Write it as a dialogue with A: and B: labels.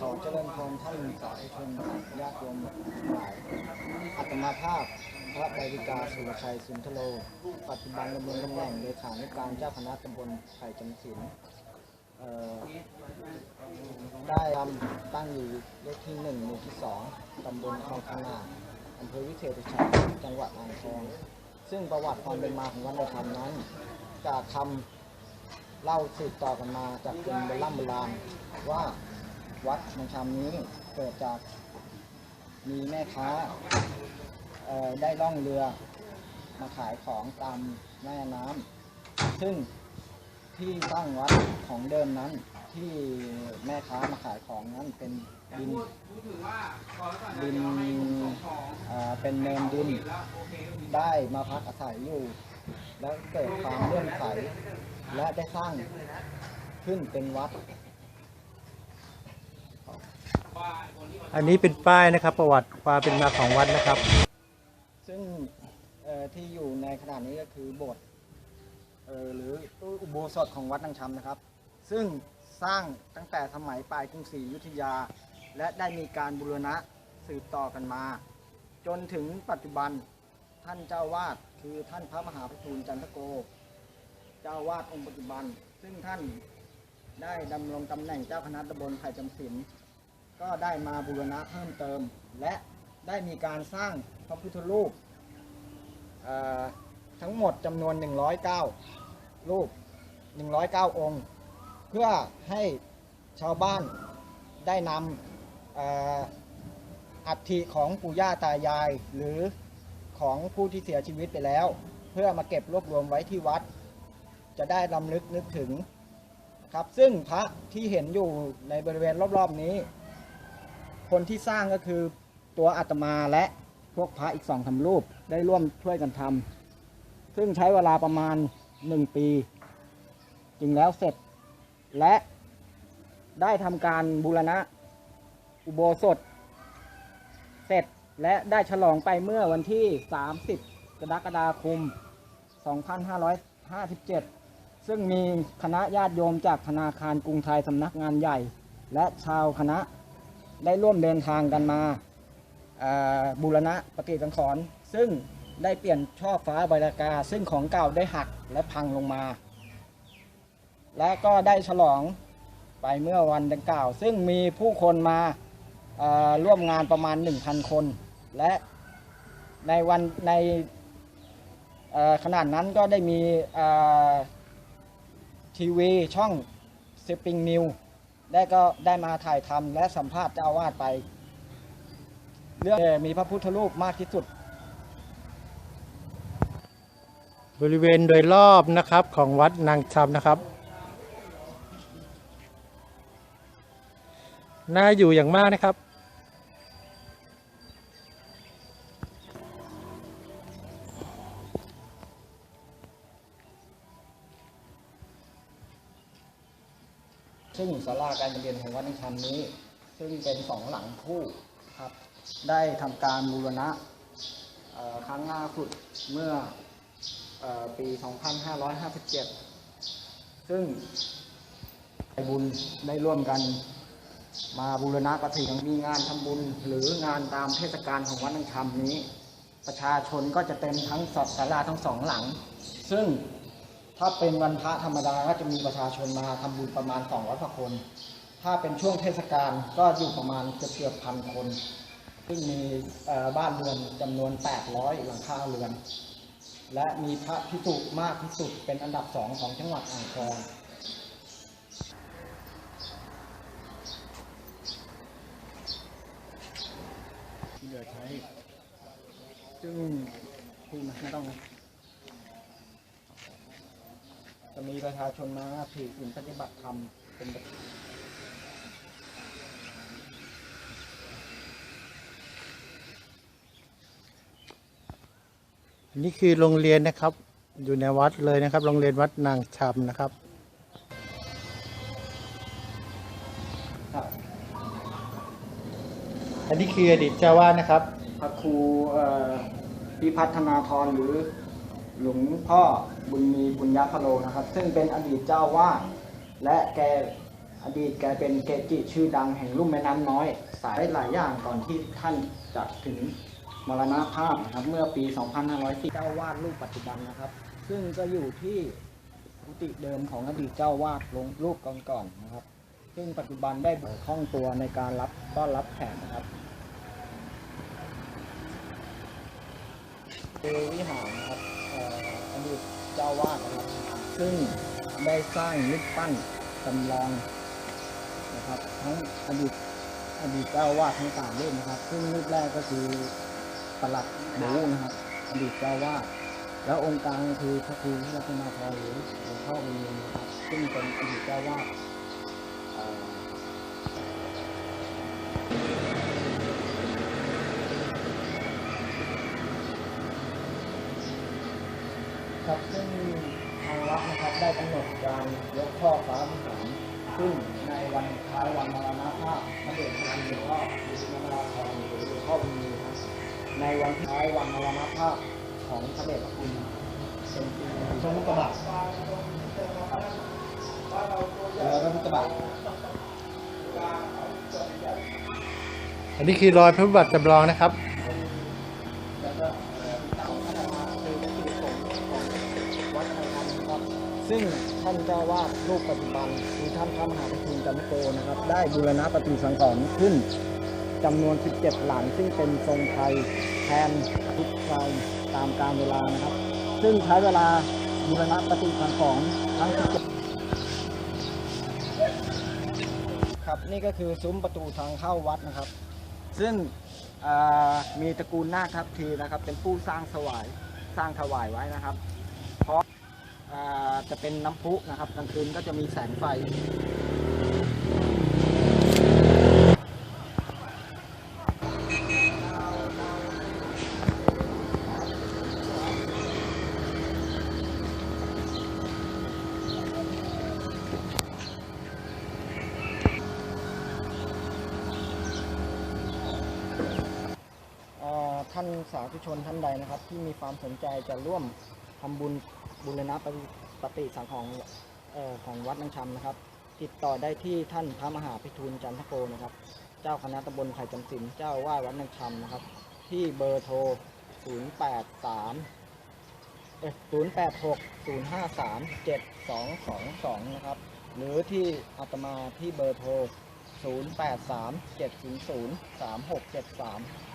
A: ขอเจริญพรท่านสาธุชนญาติโยมหลายอัตมาภาพ พระไตรวิกาสุรชัยสุนทโล ปัจจุบันดำรงตำแหน่งเลขานุการเจ้าคณะตำบลไผ่จำศีลได้ทำตั้งอยู่เลขที่หนึ่งหมู่ที่สองตำบลคลองขนาดอำเภอวิเศษชัยจังหวัดอ่างทอง ซึ่งประวัติความเป็นมาของวัดในธรรมนั้นจากคำเล่าสืบต่อกันมาจากคนโบราณโบราณว่า วัดในธรรมนี้เกิดจากมีแม่ค้าได้ล่องเรือมาขายของตามแม่น้ำซึ่งที่ตั้งวัดของเดิมนั้นที่แม่ค้ามาขายของนั้นเป็นดินดินเอ่อเป็นเนินดินได้มาพักอาศัยอยู่ แล้วเกิดความเลื่อมใสและได้สร้างขึ้นเป็นวัด
B: อันนี้เป็นป้ายนะครับ ประวัติความเป็นมาของวัดนะครับ
A: ซึ่งที่อยู่ในขณะนี้ก็คือโบสถ์หรืออุโบสถของวัดนางชำนะครับ ซึ่งสร้างตั้งแต่สมัยปลายกรุงศรีอยุธยา และได้มีการบูรณะสืบต่อกันมา จนถึงปัจจุบันท่านเจ้าวาดคือท่านพระมหาภิทูลจันทโก เจ้าวาดองค์ปัจจุบัน ซึ่งท่านได้ดำรงตำแหน่งเจ้าคณะตำบลไผ่จำศีล ก็ได้มาบูรณะเพิ่มเติม และได้มีการสร้างพระพุทธรูปทั้งหมดจำนวน 109 รูป 109 องค์ เพื่อให้ชาวบ้านได้นำอัฐิของปู่ย่าตายาย หรือของผู้ที่เสียชีวิตไปแล้ว เพื่อมาเก็บรวบรวมไว้ที่วัด จะได้ลำลึกนึกถึงครับซึ่งพระที่เห็นอยู่ในบริเวณรอบๆนี้ คนที่สร้างก็คือตัวอาตมาและพวกพระอีกสองสามรูปได้ร่วมช่วยกันทำซึ่งใช้เวลาประมาณหนึ่งปี จึงแล้วเสร็จ และได้ทำการบูรณะอุโบสถ เสร็จและได้ฉลองไปเมื่อวันที่ 30 กรกฎาคม 2557 ซึ่งมีคณะญาติโยมจากธนาคารกรุงไทยสำนักงานใหญ่ และชาวคณะ ได้ร่วมเดินทางกันมาบูรณะปฏิสังขรณ์ซึ่งได้เปลี่ยนช่อฟ้าบรากา ซึ่งของเก่าได้หักและพังลงมา และก็ได้ฉลองไปเมื่อวันดังกล่าว ซึ่งมีผู้คนมาร่วมงานประมาณ 1,000 คน และในวันในขนาดนั้นก็ได้มีทีวีช่องสปริงนิว ได้ก็ได้มาถ่ายทำและสัมภาษณ์เจ้าอาวาสไป เรื่องมีพระพุทธรูปมากที่สุด
B: บริเวณโดยรอบนะครับของวัดนางชำนะครับ น่าอยู่อย่างมากนะครับ
A: ซึ่งศาลาการเรียนของวัดนิคมนี้ ซึ่งเป็นสองหลังคู่ครับ ได้ทำการบูรณะครั้งล่าสุดเมื่ออปี 2557 ซึ่งไอบุญได้ร่วมกันมาบูรณะปฏิสังมีงานทำบุญหรืองานตามเทศกาลของวัดนังคำนี้ ประชาชนก็จะเต็มทั้งสศาลาทั้งสองหลัง ซึ่ง ถ้าเป็นวันพระธรรมดาก็จะมีประชาชนมาทำบุญประมาณ200กว่าคน ถ้าเป็นช่วงเทศกาลก็อยู่ประมาณเกือบเกือบพันคน ซึ่งมีบ้านเรือนจำนวน 800 หลังคาเรือน และมีพระพิสุมากที่สุดเป็นอันดับสองของจังหวัดอ่างทองเหลือใช้ซึ่งที่ไม่ต้อง จะมีประชาชนมาถือศีลปฏิบัติธรรมเป็นประจำ
B: อันนี้คือโรงเรียนนะครับ อยู่ในวัดเลยนะครับ โรงเรียนวัดนางชำนะครับ
A: ครับ
B: อันนี้คืออดีตเจ้าวาดนะครับ
A: พระครูเอ่อพิพัฒนาธรหรือหลวงพ่อ บุญมีบุญญาพโลนะครับ ซึ่งเป็นอดีตเจ้าวาดและแกอดีตแกเป็นเกจิชื่อดังแห่งลุ่มแม่น้ำน้อย สายหลายอย่างก่อนที่ท่านจะถึงมรณภาพนะครับเมื่อปี 2510เจ้าวาดรูปปัจจุบันนะครับ ซึ่งก็อยู่ที่กุฏิเดิมของอดีตเจ้าวาดลงรูปก่อนๆนะครับ ซึ่งปัจจุบันได้คล่องตัวในการรับต้อนรับแขกนะครับคือวิหารนะครับอ่ออดีต เจ้าวาดนะครับ ซึ่งได้สร้างรูปปั้นจำลองนะครับ ทั้งอดีตอดีตเจ้าวาดทั้งสามรูปนะครับ ซึ่งรูปแรกก็คือประหลัดบูนะครับ อดีตเจ้าวาดแล้วองค์กลางคือพระครูรัตนาพรหรือหลวงพ่อวิญนะครับ ซึ่งเป็นอดีตเจ้าวาด เอ่อครับ ซึ่งทางวัดนะครับได้กำหนดการยกช่อฟ้าวิหารซึ่งในวันคล้ายวันมรณภาพพระเดชพระคุณหลวงพ่อวิชิตนาพรหรือหลวงพ่อวิญญาณในวันคล้ายวันมรณภาพของพระเดชพระคุณเป็นปีทรงมุกบาทแล้วก็มุกบาท
B: อันนี้คือรอยพระบาทจำลองนะครับ
A: ซึ่งท่านเจ้าวาดรูปปัจจุบันคือท่านพระมหาประชุมจันโกนะครับ ได้บูรณะปฏิสังขรณ์ขึ้นจำนวน 17 หลัง ซึ่งเป็นทรงไทยแทนทุกคราตามกาลเวลานะครับ ซึ่งใช้เวลาบูรณะปฏิสังขรณ์ทั้ง 17 ครับนี่ก็คือซุ้มประตูทางเข้าวัดนะครับ ซึ่งมีตระกูลนาคทัพทีนะครับ เป็นผู้สร้างสวายสร้างถวายไว้นะครับ จะเป็นน้ำพุนะครับกลางคืนก็จะมีแสงไฟ ท่านสาธุชนท่านใดนะครับ ที่มีความสนใจจะร่วมทำบุญ บุรณะปฏิปฏิสังของออของวัดนังชำนะครับ ติดต่อได้ที่ท่านพระมหาพิทูลจันทโกนะครับ เจ้าคณะตำบลไผ่จำศีลเจ้าอาวาวัดนังชำนะครับ ที่เบอร์โทร 083เอ้ย086 053 7222 นะครับ หรือที่อาตมาที่เบอร์โทร 083 700 3673